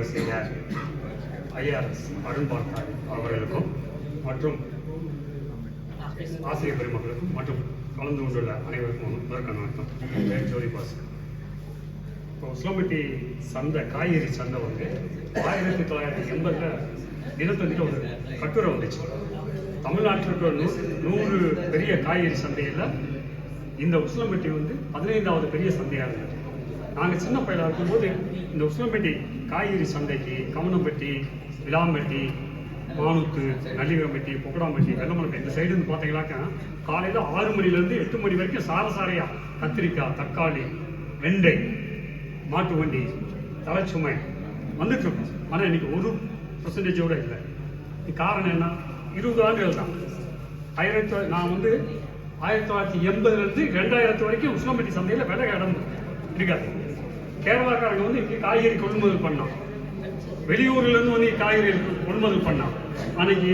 ஏற்பாடு செய்த ஐஆர்எஸ் அருண் பார்த்தாரி அவர்களுக்கும் மற்றும் ஆசிரியர் பெருமக்களுக்கும் மற்றும் கலந்து கொண்டுள்ள அனைவருக்கும் முதற்கான வணக்கம். பேர் ஜோதி பாஸ் இப்போ உஸ்லாம்பட்டி சந்தை காய்கறி சந்தை வந்து ஆயிரத்தி தொள்ளாயிரத்தி எண்பதில் தினத்தந்தியில் ஒரு கட்டுரை வந்துச்சு. தமிழ்நாட்டில் நூ நூறு பெரிய காய்கறி சந்தையில் இந்த உஸ்லம்பட்டி வந்து பதினைந்தாவது பெரிய சந்தையாக இருந்தது. நாங்கள் சின்ன பையலாக இருக்கும்போது இந்த உஷ்ணம்பட்டி காய்கறி சந்தைக்கு கவனம்பட்டி விளாம்பட்டி மானுத்து நல்லிவரம்பட்டி பொக்கடாம்பட்டி வெள்ளமலப்பட்டி இந்த சைடு வந்து பார்த்தீங்கன்னாக்கா காலையில் ஆறு மணிலேருந்து எட்டு மணி வரைக்கும் சாரசாரையாக கத்திரிக்காய் தக்காளி வெண்டை மாட்டு வண்டி தலைச்சுமை வந்துட்டு இருக்கும் ஆனால் இன்னைக்கு ஒரு பர்சன்டேஜோட இல்லை. இது காரணம் என்ன? இருபது ஆண்டுகள் தான். ஆயிரத்தி நான் வந்து ஆயிரத்தி தொள்ளாயிரத்தி எண்பதுலேருந்து ரெண்டாயிரத்து வரைக்கும் உஷ்ணம்பட்டி சந்தையில் விலை இடம் இருக்காது கேரளாக்காரங்க வந்து இங்கே காய்கறி கொள்முதல் பண்ணோம் வெளியூர்லேருந்து வந்து காய்கறி கொள்முதல் பண்ணோம் அன்னைக்கு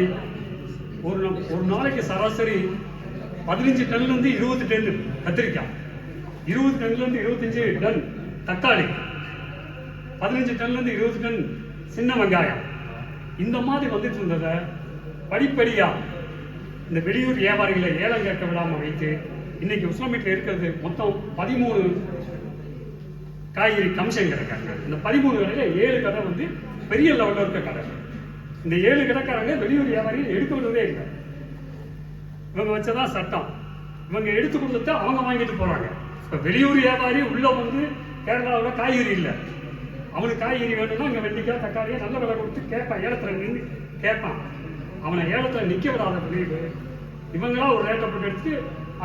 ஒரு ஒரு நாளைக்கு சராசரி பதினஞ்சு டன்லேருந்து இருபது டன் கத்திரிக்காய். இருபது டன்லேருந்து இருபத்தஞ்சு டன் தக்காளி. பதினஞ்சு டன்லேருந்து இருபது டன் சின்ன வெங்காயம். இந்த மாதிரி வந்துட்டு இருந்ததை படிப்படியாக இந்த வெளியூர் வியாபாரிகளை ஏலம் கேட்க விடாமல் வைத்து இன்னைக்கு உஸ்லாமீட்டில் இருக்கிறது மொத்தம் பதிமூணு காய்கறி கமிஷன் கிடக்காங்க இந்த பதிமூணு கடையில் ஏழு கடை வந்து பெரிய லெவலில் இருக்க கடை. இந்த ஏழு கடைக்காரங்க வெளியூர் வியாபாரிகள் எடுக்க விடுறதே இல்லை. இவங்க வச்சதான் சட்டம். இவங்க எடுத்து கொடுத்து அவங்க வாங்கிட்டு போறாங்க. இப்போ வெளியூர் வியாபாரி உள்ள வந்து கேரளாவில் காய்கறி இல்லை. அவனுக்கு காய்கறி வேணும்னா இங்கே வெண்டிக்காய் தக்காளியை நல்ல விலை கொடுத்து கேட்பான். ஏலத்தில் நின்று கேட்பான். அவனை ஏலத்தில் நிற்க விடாத பிள்ளைகள் இவங்களாம் ஒரு ரேட்டை போட்டு எடுத்து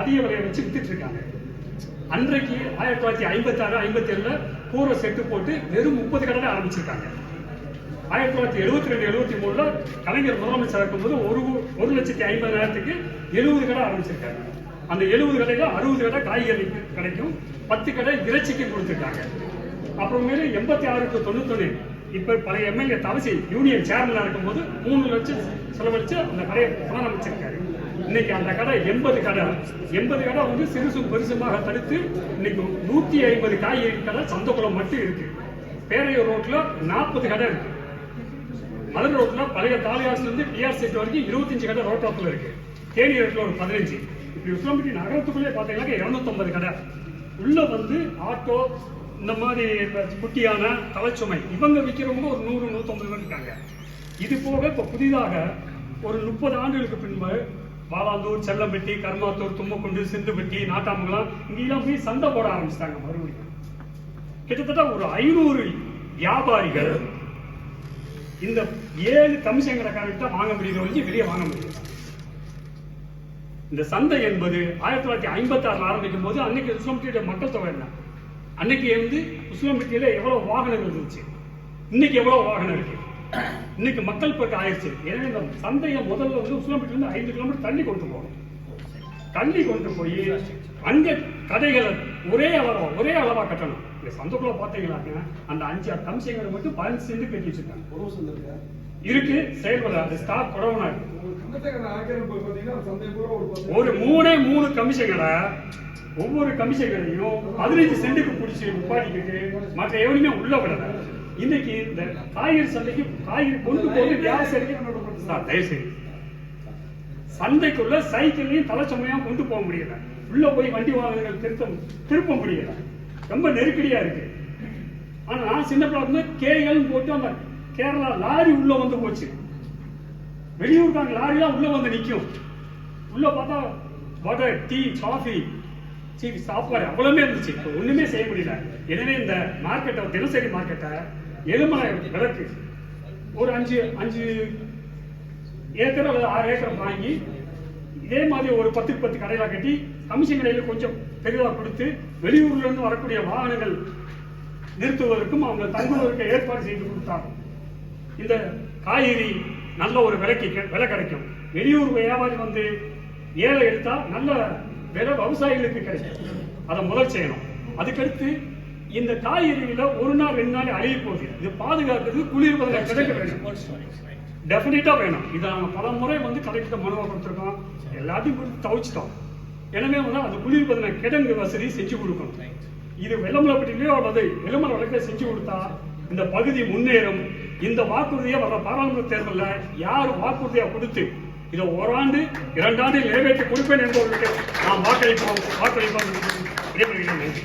அதிக விலையை வச்சு வித்துட்டு இருக்காங்க. அன்றைக்கு ஆயிரத்தி தொள்ளாயிரத்தி ஐம்பத்தி ஆறு ஐம்பத்தி ஏழுல கூரை செட்டு போட்டு வெறும் முப்பது கடனை ஆரம்பிச்சிருக்காங்க. ஆயிரத்தி தொள்ளாயிரத்தி எழுபத்தி ரெண்டு எழுபத்தி மூணுல கலைஞர் முதலமைச்சர் இருக்கும்போது ஒரு ஒரு லட்சத்தி ஐம்பதாயிரத்துக்கு எழுபது கடை ஆரம்பிச்சிருக்காங்க. அந்த எழுபது கடையில அறுபது கடை காய்கறி கிடைக்கும் பத்து கடை இறைச்சிக்கு கொடுத்துருக்காங்க. அப்புறமேலு எண்பத்தி ஆறு டு தொண்ணூத்தொன்னு இப்ப பழைய எம்எல்ஏ தவசி யூனியன் சேர்மனா இருக்கும்போது மூணு லட்சம் செலவழிச்சு அந்த கடையை புனரமைச்சிருக்காரு இன்னைக்கு அந்த கடை எண்பது கடை. எண்பது கடை வந்து சிறுசும் பெருசுமாக தடுத்து இன்னைக்கு நூத்தி ஐம்பது காய்கறி கடை சந்தகுளம் மட்டும் இருக்கு. பேரையூர் ரோட்ல நாற்பது கடை இருக்கு. மலர் ரோட்ல பழைய தாலியாஸ்ல இருந்து டிஆர் சீட் வரைக்கும் இருபத்தஞ்சு கடை ரோட்டோப்பில் இருக்கு. தேனி ரோட்ல ஒரு பதினஞ்சு. இப்படி விஸ்வம்பட்டி நகரத்துக்குள்ளே பார்த்தீங்கன்னா இரநூத்தம்பது கடை. உள்ள வந்து ஆட்டோ இந்த மாதிரி குட்டியான தலைச்சுமை இவங்க விற்கிறவங்க ஒரு நூறு நூற்றம்பது பேர் இருக்காங்க. இது போக இப்போ புதிதாக ஒரு முப்பது ஆண்டுகளுக்கு பின்பு பாலாந்தூர் செல்லம்பட்டி கர்மாத்தூர் தும்மக்குண்டு சிந்துப்பட்டி நாட்டாமங்கலம் இங்கெல்லாம் போய் சந்தை போட ஆரம்பிச்சிட்டாங்க மறுபடியும். கிட்டத்தட்ட ஒரு ஐநூறு வியாபாரிகள் இந்த ஏழு கமிஷன் கடைக்காரர்கிட்ட வாங்க முடியுது ஒழிஞ்சு வெளியே வாங்க முடியும் இந்த சந்தை என்பது ஆயிரத்தி தொள்ளாயிரத்தி ஐம்பத்தி ஆறுல ஆரம்பிக்கும் போது அன்னைக்கு உஸ்லாம்பட்டியோட மக்கள் தொகை என்ன? அன்னைக்கு வந்து உஸ்லம்பட்டியில எவ்வளவு வாகனங்கள் இருந்துச்சு? இன்னைக்கு எவ்வளவு வாகனம் இருக்கு? இன்னைக்கு மக்கள் பெருக்கு ஆயிடுச்சு. எனவே இந்த சந்தையை முதல்ல வந்து உஸ்லாம்பட்டில இருந்து ஐந்து கிலோமீட்டர் தள்ளி கொண்டு போகணும். தள்ளி கொண்டு போய் அங்க கடைகளை ஒரே அளவா ஒரே அளவா கட்டணும். இந்த சந்தைக்குள்ள பாத்தீங்கன்னாக்க அந்த அஞ்சு கம்சங்களை மட்டும் பதினஞ்சு சென்று கட்டி வச்சிருக்காங்க. ஒரு வருஷம் இருக்கா? செயல்பட அந்த ஸ்டாக் குறவனா இருக்கு. சந்தை ஒரு மூணே மூணு கமிஷன்களை ஒவ்வொரு கமிஷன்களையும் பதினைஞ்சு சென்ட்டுக்கு பிடிச்சி நிப்பாட்டிக்கிட்டு மற்ற எவனுமே உள்ள விடல. இன்னைக்கு இந்த காய்கறி சந்தைக்கு காய்கறி கொண்டு போய் வியாபாரிக்கு சார் தயவு செய்து. சந்தைக்குள்ள சைக்கிளையும் தலைச்சுமையும் கொண்டு போக முடியல. உள்ள போய் வண்டி வாகனங்கள் திருத்த திருப்ப முடியல. ரொம்ப நெருக்கடியா இருக்கு. ஆனா நான் சின்ன பிள்ளை கேகள் போட்டு அந்த கேரளா லாரி உள்ள வந்து போச்சு. வெளியூர்காரங்க லாரிலாம் உள்ள வந்து நிக்கும். உள்ள பார்த்தா வடை டீ காஃபி சீ சாப்பாடு அவ்வளவுமே இருந்துச்சு. இப்போ ஒண்ணுமே செய்ய முடியல. எனவே இந்த மார்க்கெட்டை தினசரி மார்க்கெட்டை எலுமலை விளக்கு. ஒரு அஞ்சு அஞ்சு ஏக்கர் அல்லது ஆறு ஏக்கர் வாங்கி இதே மாதிரி ஒரு பத்துக்கு பத்து கடையில கட்டி கமிஷன் கடையில் கொஞ்சம் பெரிதாக கொடுத்து வெளியூர்ல இருந்து வரக்கூடிய வாகனங்கள் நிறுத்துவதற்கும் அவங்க தங்குவதற்கு ஏற்பாடு செய்து கொடுத்தாங்க. இந்த காய்கறி நல்ல ஒரு விலைக்கு விலை கிடைக்கும். வெளியூர் வியாபாரி வந்து ஏழை எடுத்தா நல்ல விலை விவசாயிகளுக்கு கிடைக்கும். அதை முதல் செய்யணும். அதுக்கடுத்து இந்த காய்கறிகளை ஒரு நாள் ரெண்டு நாள் அழிய போகுது. இது பாதுகாக்கிறது குளிர்பதனை கிடைக்க வேண்டும். டெஃபினட்டா வேணும். இதை நாங்க பல முறை வந்து கலெக்டர் மனுவை கொடுத்துருக்கோம் எல்லாத்தையும் கொடுத்து தவிச்சிட்டோம். எனவே வந்து அது குளிர்பதனை கிடங்கு வசதி செஞ்சு கொடுக்கணும். இது வெள்ளமலைப்பட்டிலையோ அல்லது வெள்ளமலை வழக்கில் செஞ்சு கொடுத்தா இந்த பகுதி முன்னேறும். இந்த வாக்குறுதியை வர பாராளுமன்ற தேர்தலில் யார் வாக்குறுதியை கொடுத்து இதை ஓராண்டு இரண்டாண்டு நிறைவேற்றி கொடுப்பேன் என்பவர்களுக்கு நாம் வாக்களிப்போம். வாக்களிப்போம். விடைபெறுகிறேன். நன்றி.